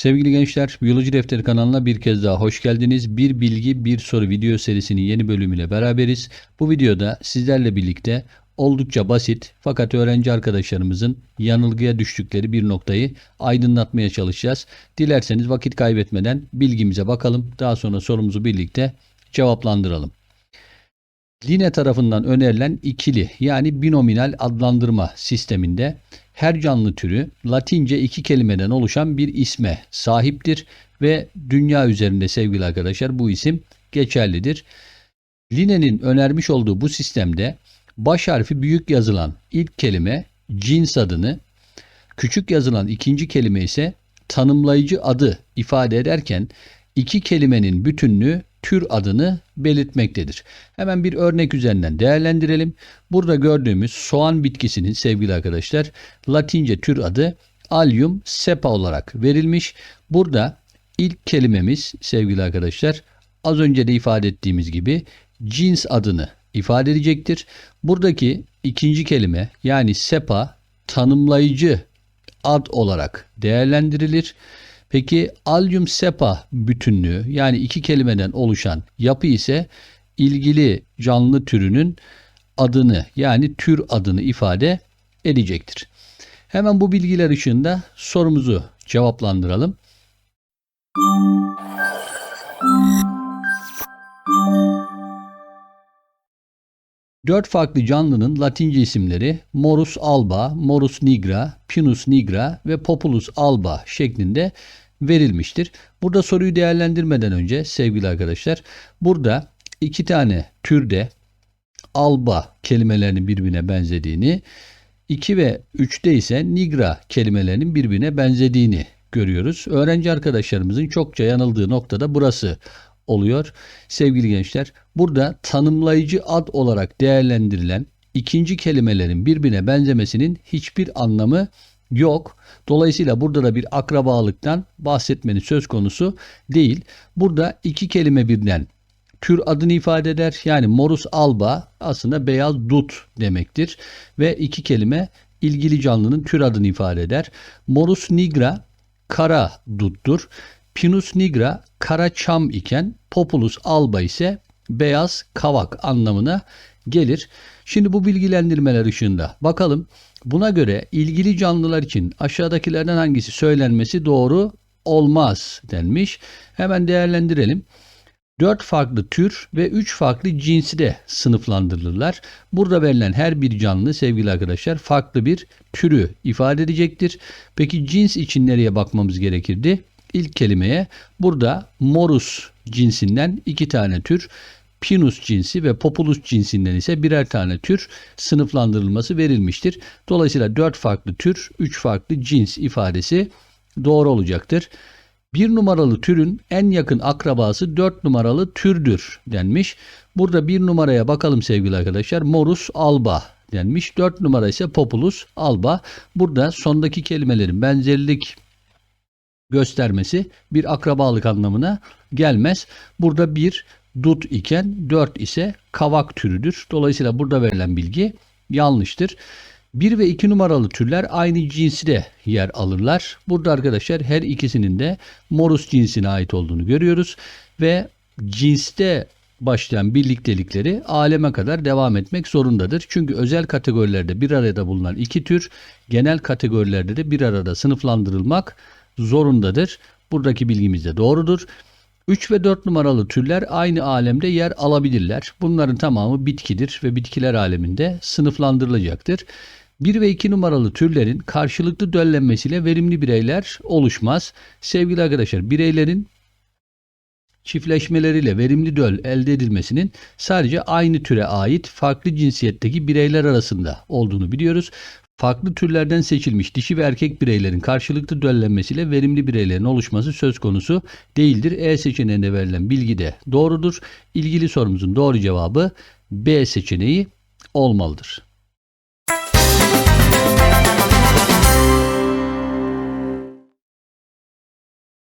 Sevgili gençler, Biyoloji Defteri kanalına bir kez daha hoş geldiniz. Bir bilgi, bir soru video serisinin yeni bölümüyle beraberiz. Bu videoda sizlerle birlikte oldukça basit fakat öğrenci arkadaşlarımızın yanılgıya düştükleri bir noktayı aydınlatmaya çalışacağız. Dilerseniz vakit kaybetmeden bilgimize bakalım. Daha sonra sorumuzu birlikte cevaplandıralım. Line tarafından önerilen ikili yani binominal adlandırma sisteminde her canlı türü Latince iki kelimeden oluşan bir isme sahiptir ve dünya üzerinde sevgili arkadaşlar bu isim geçerlidir. Linne'nin önermiş olduğu bu sistemde baş harfi büyük yazılan ilk kelime cins adını, küçük yazılan ikinci kelime ise tanımlayıcı adı ifade ederken iki kelimenin bütünlüğü tür adını belirtmektedir. Hemen bir örnek üzerinden değerlendirelim. Burada gördüğümüz soğan bitkisinin sevgili arkadaşlar Latince tür adı Allium cepa olarak verilmiş. Burada ilk kelimemiz sevgili arkadaşlar az önce de ifade ettiğimiz gibi cins adını ifade edecektir. Buradaki ikinci kelime yani sepa tanımlayıcı ad olarak değerlendirilir. Peki allium sepa bütünlüğü yani iki kelimeden oluşan yapı ise ilgili canlı türünün adını yani tür adını ifade edecektir. Hemen bu bilgiler ışığında sorumuzu cevaplandıralım. Dört farklı canlının Latince isimleri Morus alba, Morus nigra, Pinus nigra ve Populus alba şeklinde verilmiştir. Burada soruyu değerlendirmeden önce sevgili arkadaşlar burada iki tane türde alba kelimelerinin birbirine benzediğini 2 ve 3'te ise nigra kelimelerinin birbirine benzediğini görüyoruz. Öğrenci arkadaşlarımızın çokça yanıldığı noktada burası oluyor. Sevgili gençler, burada tanımlayıcı ad olarak değerlendirilen ikinci kelimelerin birbirine benzemesinin hiçbir anlamı yok. Dolayısıyla burada da bir akrabalıktan bahsetmenin söz konusu değil. Burada iki kelime birden tür adını ifade eder. Yani morus alba aslında beyaz dut demektir. Ve iki kelime ilgili canlının tür adını ifade eder. Morus nigra kara duttur. Pinus nigra kara çam iken Populus alba ise beyaz kavak anlamına gelir. Şimdi bu bilgilendirmeler ışığında bakalım buna göre ilgili canlılar için aşağıdakilerden hangisi söylenmesi doğru olmaz denmiş. Hemen değerlendirelim. 4 farklı tür ve 3 farklı cinsi de sınıflandırılırlar. Burada verilen her bir canlı sevgili arkadaşlar farklı bir türü ifade edecektir. Peki cins için nereye bakmamız gerekirdi? İlk kelimeye burada morus cinsinden iki tane tür, Pinus cinsi ve Populus cinsinden ise birer tane tür sınıflandırılması verilmiştir. Dolayısıyla 4 farklı tür, 3 farklı cins ifadesi doğru olacaktır. Bir numaralı türün en yakın akrabası 4 numaralı türdür denmiş. Burada bir numaraya bakalım sevgili arkadaşlar. Morus alba denmiş. 4 numara ise Populus alba. Burada sondaki kelimelerin benzerlik göstermesi bir akrabalık anlamına gelmez. Burada bir dut iken 4 ise kavak türüdür. Dolayısıyla burada verilen bilgi yanlıştır. 1 ve 2 numaralı türler aynı cinsi de yer alırlar. Burada arkadaşlar her ikisinin de morus cinsine ait olduğunu görüyoruz. Ve cinste başlayan birliktelikleri aleme kadar devam etmek zorundadır. Çünkü özel kategorilerde bir arada bulunan iki tür genel kategorilerde de bir arada sınıflandırılmak zorundadır. Buradaki bilgimiz de doğrudur. 3 ve 4 numaralı türler aynı alemde yer alabilirler. Bunların tamamı bitkidir ve bitkiler aleminde sınıflandırılacaktır. 1 ve 2 numaralı türlerin karşılıklı döllenmesiyle verimli bireyler oluşmaz. Sevgili arkadaşlar bireylerin çiftleşmeleriyle verimli döl elde edilmesinin sadece aynı türe ait farklı cinsiyetteki bireyler arasında olduğunu biliyoruz. Farklı türlerden seçilmiş dişi ve erkek bireylerin karşılıklı döllenmesiyle verimli bireylerin oluşması söz konusu değildir. E seçeneğinde verilen bilgi de doğrudur. İlgili sorumuzun doğru cevabı B seçeneği olmalıdır.